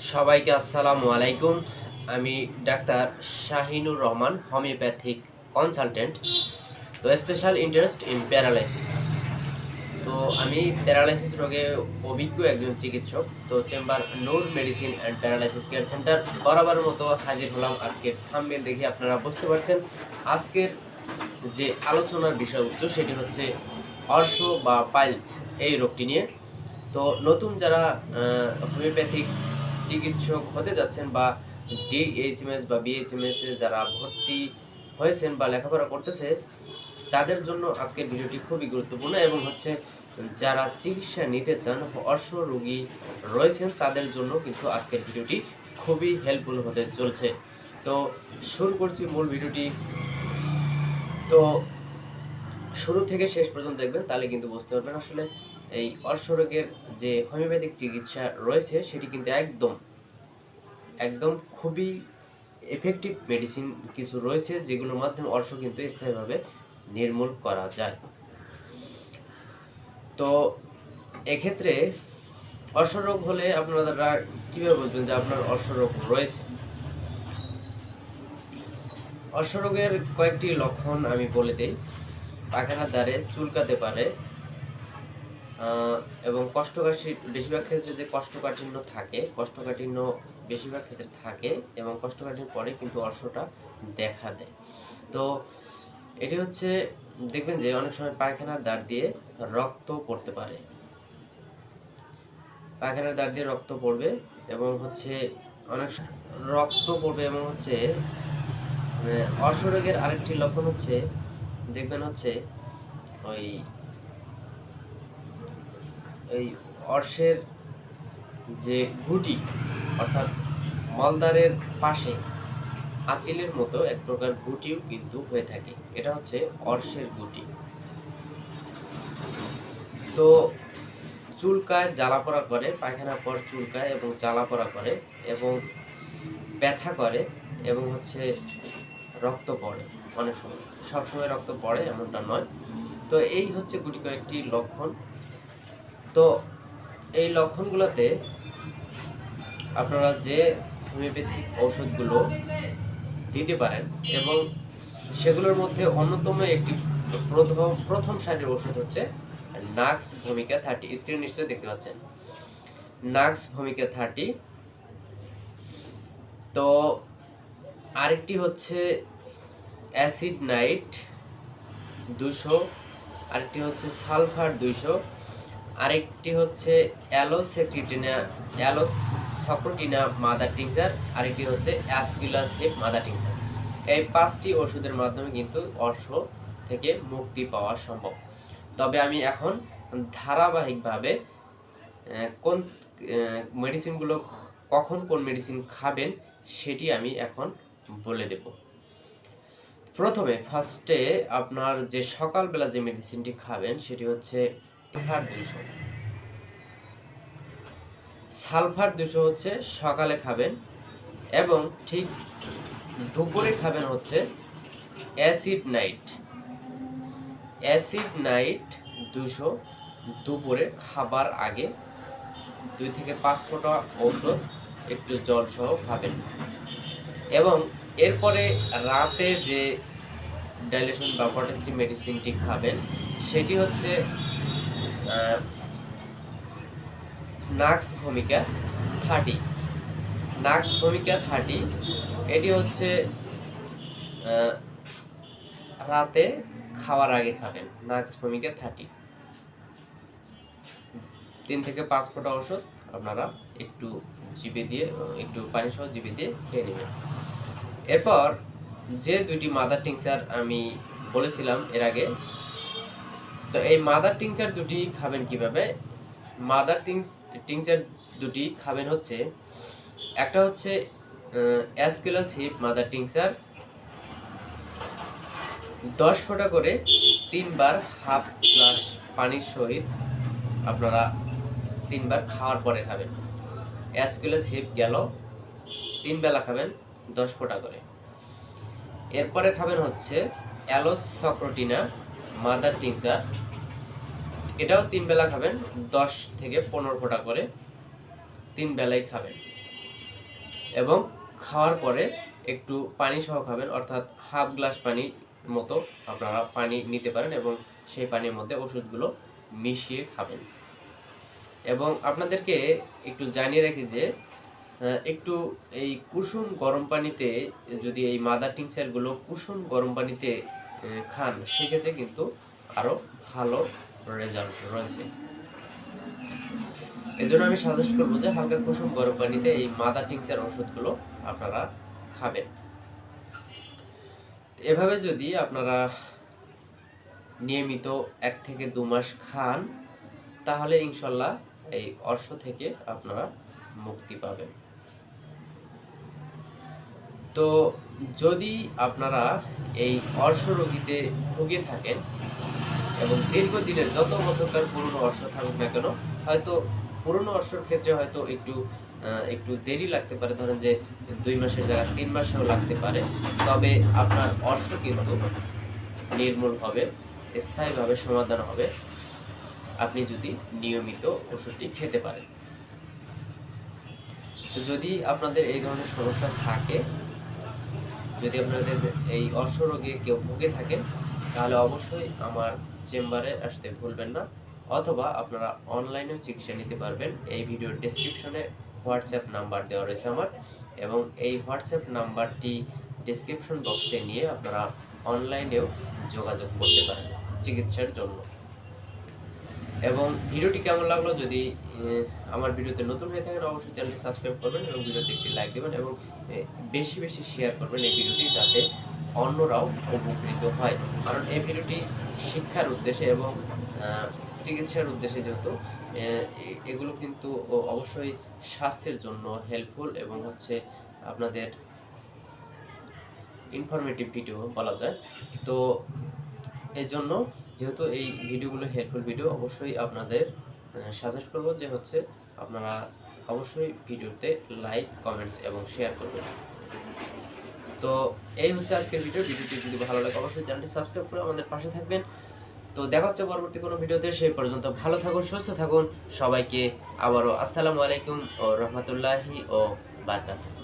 সবাইকে আসসালামু আলাইকুম। আমি doctor Shahinur Rahman, homeopathic consultant তো স্পেশাল ইন্টারেস্ট ইন প্যারালাইসিস তো আমি প্যারালাইসিস রোগে অভিজ্ঞ একজন চিকিৎসক, তো chamber Noor medicine and paralysis care centre বরাবর মতো হাজির হলাম আজকের থাম্বেল দেখে আপনারা বুঝতে পারছেন। আজকের যে আলোচনার বিষয়বস্তু সেটি হচ্ছে অর্শ বা পাইলস, এই রোগটি নিয়ে। তো নতুন যারা হোমিওপ্যাথিক চিকিৎসক হতে যাচ্ছেন বা ডিএইচএমএস বা বিএইচএমএস যারা ভর্তি হয়েছেন বা লেখাপড়া করতেছে, তাদের জন্য আজকের ভিডিওটি খুবই গুরুত্বপূর্ণ এবং হচ্ছে যারা চিকিৎসা নিতে চান অর্শ রোগী রয়েছেন, তাদের জন্য কিন্তু আজকের ভিডিওটি খুবই হেল্পফুল হতে চলছে। তো শুরু করছি মূল ভিডিওটি। তো শুরু থেকে শেষ পর্যন্ত দেখবেন, তাহলে কিন্তু বুঝতে পারবেন আসলে এই অর্শরোগের যে হোমিওপ্যাথিক চিকিৎসা রয়েছে, সেটি কিন্তু একদম একদম খুবই এফেক্টিভ মেডিসিন কিছু রয়েছে, যেগুলোর মাধ্যমে অর্শ কিন্তু স্থায়ীভাবে নির্মূল করা যায়। তো এক্ষেত্রে অর্শরোগ হলে আপনারা কীভাবে বুঝবেন যে আপনার অর্শরোগ রয়েছে? অর্শরোগের কয়েকটি লক্ষণ আমি বলে দিই। পায়খানার দ্বারে চুলকাতে পারে এবং কষ্টকাঠি বেশিরভাগ ক্ষেত্রে যে কষ্টকাঠিন্য থাকে কষ্টকাঠিন্য বেশিরভাগ ক্ষেত্রে থাকে এবং কষ্টকাঠিন্য পরে কিন্তু অর্শটা দেখা দেয়। তো এটি হচ্ছে, দেখবেন যে অনেক সময় পায়খানার দ্বার দিয়ে রক্ত পড়তে পারে। পায়খানার দ্বার দিয়ে রক্ত পড়বে এবং হচ্ছে অনেক রক্ত পড়বে এবং হচ্ছে মানে অর্শরোগের আরেকটি লক্ষণ হচ্ছে, দেখবেন হচ্ছে ওই এই অর্শের যে গুটি অর্থাৎ মলদারের পাশে আঁচিলের মতো এক প্রকার গুটিও কিন্তু হয়ে থাকে। এটা হচ্ছে অর্শের গুটি তো চুলকায় জ্বালা জ্বালাপোড়া করে পায়খানা পর চুলকায় এবং জ্বালা জ্বালাপোড়া করে এবং ব্যথা করে এবং হচ্ছে রক্ত পড়ে অনেক সময়। সবসময় রক্ত পড়ে এমনটা নয়। তো এই হচ্ছে গুটি কয়েকটি লক্ষণ। তো এই লক্ষণগুলোতে আপনারা যে হোমিওপ্যাথিক ঔষধগুলো দিতে পারেন এবং সেগুলোর মধ্যে অন্যতম একটি প্রথম প্রথম সারির ওষুধ হচ্ছে নাক্স ভূমিকা থার্টি। স্ক্রিন নিশ্চয়ই দেখতে পাচ্ছেন। নাক্স ভূমিকা থার্টি। তো আরেকটি হচ্ছে অ্যাসিড নাইট দুশো, আরেকটি হচ্ছে সালফার দুইশো। আরেকটি হচ্ছে অ্যালোসেক্রিটিনা, অ্যালোসক্রোটিনা মাদার টিংচার আরেকটি হচ্ছে অ্যাসকিউলাস হিপ মাদার টিংচার এই পাঁচটি ওষুধের মাধ্যমে কিন্তু অর্শ থেকে মুক্তি পাওয়া সম্ভব। তবে আমি এখন ধারাবাহিকভাবে কোন মেডিসিনগুলো কখন কোন মেডিসিন খাবেন সেটি আমি এখন বলে দেব। প্রথমে ফার্স্টে আপনার যে সকালবেলা যে মেডিসিনটি খাবেন সেটি হচ্ছে সালফার দুশো সালফার দুশো হচ্ছে সকালে খাবেন এবং ঠিক দুপুরে খাবেন হচ্ছে অ্যাসিড নাইট। অ্যাসিড নাইট দুশো দুপুরে খাবার আগে দুই থেকে পাঁচ ফোঁটা ঔষধ, একটু জল সহ খাবেন। এবং এরপরে রাতে যে ডাইলেশন বা পটাশিয়াম মেডিসিনটি খাবেন, সেটি হচ্ছে নাক্স ভূমিকা থার্টি নাক্স ভূমিকা থার্টি এটি হচ্ছে রাতে খাওয়ার আগে খাবেন। নাক্স ভূমিকা থার্টি তিন থেকে পাঁচ ফোঁটা ওষুধ আপনারা একটু জিবে দিয়ে, একটু পানি সহ জিবে দিয়ে খেয়ে নেবেন। এরপর যে দুটি মাদার টিংচার আমি বলেছিলাম এর আগে তো এই মাদার টিংচার দুটি খাবেন কীভাবে? মাদার টিংস টিংচার দুটি খাবেন হচ্ছে, একটা হচ্ছে অ্যাসকুলাস হিপ মাদার টিংচার দশ ফোঁটা করে তিনবার হাফ গ্লাস পানির সহিত আপনারা তিনবার খাওয়ার পরে খাবেন। অ্যাসকুলাস হিপ গেল, তিন বেলা খাবেন, দশ ফোঁটা করে। এরপরে খাবেন হচ্ছে অ্যালোসক্রোটিনা মাদার টিংচার এটাও তিন বেলা খাবেন, দশ থেকে পনেরো ফোঁটা করে তিন বেলায় খাবেন। এবং খাওয়ার পরে একটু পানি সহ খাবেন, অর্থাৎ হাফ গ্লাস পানি মতো আপনারা পানি নিতে পারেন এবং সেই পানির মধ্যে ওষুধগুলো মিশিয়ে খাবেন। এবং আপনাদেরকে একটু জানিয়ে রাখি যে একটু এই কুসুম গরম পানিতে যদি এই মাদার টিংচারগুলো কুসুম গরম পানিতে খান, সেক্ষেত্রে কিন্তু আরও ভালো রেজাল্ট রয়েছে। এই জন্য আমি সাজেস্ট করব যে হালকা কুসুম গরম পানিতে এই মাদার টিংচার ওষুধগুলো আপনারা খাবেন। এভাবে যদি আপনারা নিয়মিত এক থেকে দু মাস খান, তাহলে ইনশাল্লাহ এই অর্শ থেকে আপনারা মুক্তি পাবেন। তো যদি আপনারা এই অর্শ রোগীতে ভুগে থাকেন এবং দীর্ঘদিনের যত বছরকার পুরনো অর্শ থাকুক না কেন, হয়তো পুরনো অর্শর ক্ষেত্রে হয়তো একটু একটু দেরি লাগতে পারে। ধরেন যে দুই মাসের জায়গায় তিন মাসেও লাগতে পারে। তবে আপনার অর্শ কিন্তু নির্মূল হবে, স্থায়ীভাবে সমাধান হবে। আপনি যদি নিয়মিত ওষুধটি খেতে পারেন। তো যদি আপনাদের এই ধরনের সমস্যা থাকে যদি আপনাদের এই অর্শ রোগে কেউ ভুগে থাকেন তাহলে অবশ্যই আমার চেম্বারে আসতে ভুলবেন না, অথবা আপনারা অনলাইনেও চিকিৎসা নিতে পারবেন। এই ভিডিওর ডেসক্রিপশনে হোয়াটসঅ্যাপ নাম্বার দেওয়া রয়েছে আমার, এবং এই হোয়াটসঅ্যাপ নাম্বারটি ডেসক্রিপশন বক্সে নিয়ে আপনারা অনলাইনেও যোগাযোগ করতে পারেন চিকিৎসার জন্য। এবং ভিডিওটি কেমন লাগল যদি আমার ভিডিওতে নতুন হয়ে থাকেন, অবশ্যই চ্যানেলটি সাবস্ক্রাইব করবেন এবং ভিডিওতে একটি লাইক দেবেন এবং বেশি বেশি শেয়ার করবেন এই ভিডিওটি যাতে অন্যরাও উপকৃত হয়। কারণ এই ভিডিওটি শিক্ষার উদ্দেশ্যে এবং চিকিৎসার উদ্দেশ্যে যেহেতু এগুলো কিন্তু অবশ্যই স্বাস্থ্যের জন্য হেল্পফুল এবং হচ্ছে আপনাদের ইনফরমেটিভ ভিডিও বলা যায়। তো এই জন্য যেহেতু এই ভিডিওগুলো হেল্পফুল ভিডিও অবশ্যই আপনাদের সাজেস্ট করব যে হচ্ছে আপনারা অবশ্যই ভিডিওতে লাইক কমেন্টস এবং শেয়ার করবেন। তো এই হচ্ছে আজকের ভিডিও ভিডিওটি যদি ভালো লাগে, অবশ্যই চ্যানেলটি সাবস্ক্রাইব করে আমাদের পাশে থাকবেন। তো দেখা হচ্ছে পরবর্তী কোনো ভিডিওতে। সেই পর্যন্ত ভালো থাকুন, সুস্থ থাকুন। সবাইকে আবারও আসসালামু আলাইকুম ও রহমতুল্লাহি ও বারকাতুহ।